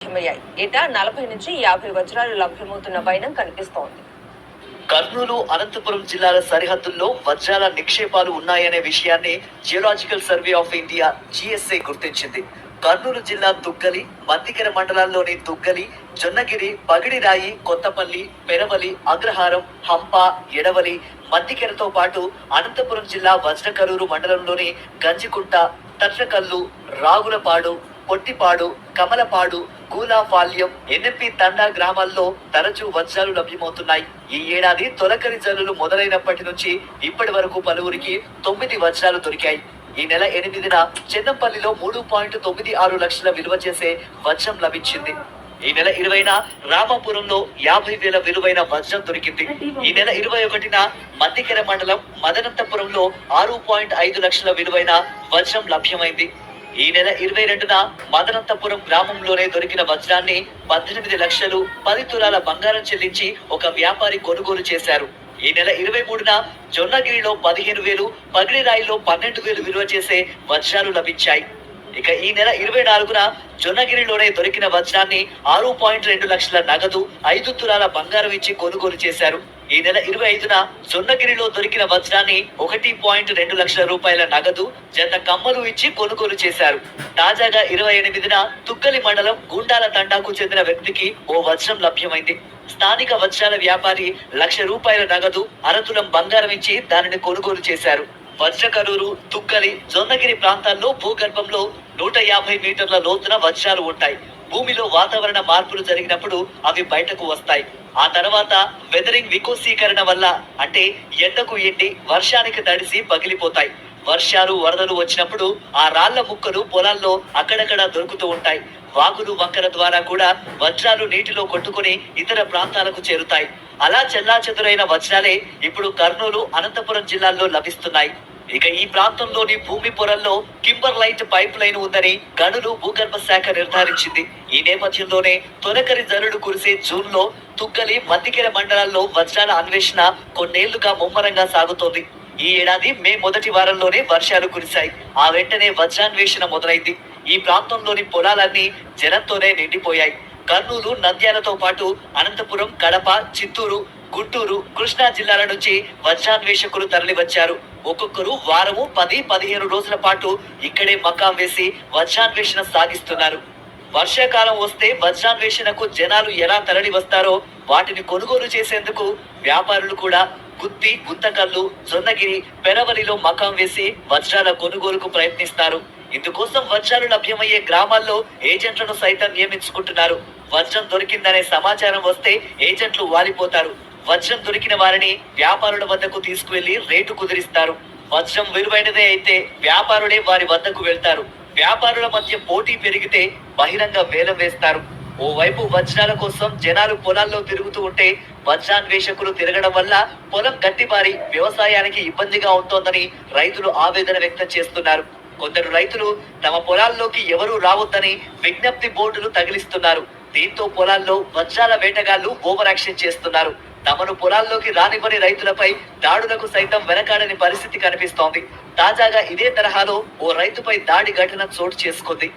లభ్యమయ్యాయి ఏటా నలభై నుంచి యాభై వజ్రాలు లభ్యమవుతున్న వైనం కనిపిస్తోంది. కర్నూలు అనంతపురం జిల్లాల సరిహద్దుల్లో వజ్రాల నిక్షేపాలు ఉన్నాయనే విషయాన్ని geological survey of India G S I గుర్తించింది. కర్నూలు జిల్లా దుగ్గలి మందికెర మండలాల్లోని దుగ్గలి జొన్నగిరి పగిడిరాయి కొత్తపల్లి పెరవలి అగ్రహారం హంప ఎడవలి మందికెరతో పాటు అనంతపురం జిల్లా వజ్రకరూరు మండలంలోని గంజికుంట తట్లకల్లు రాగులపాడు పొట్టిపాడు కమలపాడు గూలాఫాల్యం ఎన్ఎంపి తండా గ్రామాల్లో తరచూ వర్షాలు లభ్యమవుతున్నాయి. ఈ ఏడాది తొలకరి జల్లులు మొదలైనప్పటి నుంచి ఇప్పటి వరకు పలువురికి తొమ్మిది వర్షాలు దొరికాయి. ఈ నెల ఎనిమిదిన చెన్నంపల్లిలో మూడు పాయింట్ తొమ్మిది ఆరు లక్షల విలువ చేసే వజ్రం లభించింది. ఈ నెల ఇరవైన రామాపురంలో యాభై వేల విలువైన వజ్రం దొరికింది. ఈ నెల ఇరవై ఒకటిన మందికెర మండలం మదనంతపురంలో ఆరు పాయింట్ ఐదు లక్షల విలువైన వజ్రం లభ్యమైంది. ఈ నెల ఇరవై రెండున మదనంతపురం గ్రామంలోనే దొరికిన వజ్రాన్ని పద్దెనిమిది లక్షలు పది తులాల బంగారం చెల్లించి ఒక వ్యాపారి కొనుగోలు చేశారు. ఈ నెల ఇరవై మూడున జొన్నగిరిలో పదిహేను వేలు పగిడిరాయిలో పన్నెండు వేలు విలువ చేసే వజ్రాలు లభించాయి. ఇక ఈ నెల ఇరవై నాలుగున జొన్నగిరిలోనే దొరికిన వజ్రాన్ని ఆరు పాయింట్ రెండు లక్షల నగదు ఐదు తులాల బంగారం ఇచ్చి కొనుగోలు చేశారు. ఈ నెల ఇరవై ఐదున జొన్నగిరిలో దొరికిన వజ్రాన్ని ఒకటి పాయింట్ రెండు లక్షల రూపాయల నగదు జత కమ్మలు ఇచ్చి కొనుగోలు చేశారు. తాజాగా ఇరవై ఎనిమిదిన తుక్కలి మండలం గుండాల తండాకు చెందిన వ్యక్తికి ఓ వజ్రం లభ్యమైంది. స్థానిక వజ్రాల వ్యాపారి లక్ష రూపాయల నగదు అరతులం బంగారం ఇచ్చి దానిని కొనుగోలు చేశారు. వజ్రకరూరు తుక్కలి జొన్నగిరి ప్రాంతాల్లో భూగర్భంలో నూట యాభై మీటర్ల లోతున వజ్రాలు ఉంటాయి. భూమిలో వాతావరణ మార్పులు జరిగినప్పుడు అవి బయటకు వస్తాయి. ఆ తర్వాత వెదరింగ్ వికోసీకరణ వల్ల అంటే ఎండకు ఎండి వర్షానికి తడిసి పగిలిపోతాయి. వర్షాలు వరదలు వచ్చినప్పుడు ఆ రాళ్ళ ముక్కలు పొలాల్లో అక్కడక్కడ దొరుకుతూ ఉంటాయి. వాగులు వంకర ద్వారా కూడా వజ్రాలు నీటిలో కొట్టుకుని ఇతర ప్రాంతాలకు చేరుతాయి. అలా చెల్లా చెదురైన వజ్రాలే ఇప్పుడు కర్నూలు అనంతపురం జిల్లాల్లో లభిస్తున్నాయి. ఇక ఈ ప్రాంతంలోని భూమి పొరల్లో కింబర్ లైట్ పైప్ లైన్ ఉందని గనులు భూగర్భ శాఖ నిర్ధారించింది. ఈ నేపథ్యంలోనే తొలకరి జరుడు కురిసే జూన్లో తుగ్గలి మద్దికెర మండలాల్లో వజ్రాల అన్వేషణ కొన్నేళ్ళుగా ముమ్మరంగా సాగుతోంది. ఈ ఏడాది మే మొదటి వారంలోనే వర్షాలు కురిశాయి. ఆ వెంటనే వజ్రాన్వేషణ మొదలైంది. ఈ ప్రాంతంలోని పొలాలన్నీ జనంతోనే నిండిపోయాయి. కర్నూలు నంద్యాలతో పాటు అనంతపురం కడప చిత్తూరు గుంటూరు కృష్ణా జిల్లాల నుంచి వజ్రాన్వేషకులు తరలివచ్చారు. ఒక్కొక్కరు వారము పది పదిహేను రోజుల పాటు ఇక్కడే మకాం వేసి వజ్రాన్వేషణ సాగిస్తున్నారు. వర్షాకాలం వస్తే వజ్రాన్వేషణకు జనాలు ఎలా తరలి వస్తారో వాటిని కొనుగోలు చేసేందుకు వ్యాపారులు కూడా గుత్తి గుంతకల్లు జొన్నగిరి పెరవలిలో మకాం వేసి వజ్రాల కొనుగోలుకు ప్రయత్నిస్తారు. ఇందుకోసం వజ్రాలు లభ్యమయ్యే గ్రామాల్లో ఏజెంట్లను సైతం నియమించుకుంటున్నారు. వజ్రం దొరికిందనే సమాచారం వస్తే ఏజెంట్లు వాలిపోతారు. వజ్రం దొరికిన వారిని వ్యాపారుల వద్దకు తీసుకువెళ్ళి రేటు కుదిరిస్తారు. వజ్రం విలువైనదే అయితే వ్యాపారులే వారి వద్దకు వెళ్తారు. వ్యాపారుల మధ్య పోటీ పెరిగితే బహిరంగ వేలం వేస్తారు. ఓవైపు వజ్రాల కోసం జనాలు పొలాల్లో తిరుగుతూ ఉంటే వజ్రాన్వేషకులు తిరగడం వల్ల పొలం గట్టిపారి వ్యవసాయానికి ఇబ్బందిగా ఉంటోందని రైతులు ఆవేదన వ్యక్తం చేస్తున్నారు. కొందరు రైతులు తమ పొలాల్లోకి ఎవరూ రావద్దని విజ్ఞప్తి బోర్డులు తగిలిస్తున్నారు. దీంతో పొలాల్లో వజ్రాల వేటగాళ్ళు ఓవర్ యాక్షన్ చేస్తున్నారు. తమను పొలాల్లోకి రానివ్వని రైతులపై దాడులకు సైతం వెనకాడని పరిస్థితి కనిపిస్తోంది. తాజాగా ఇదే తరహాలో ఓ రైతుపై దాడి ఘటన చోటు చేసుకుంది.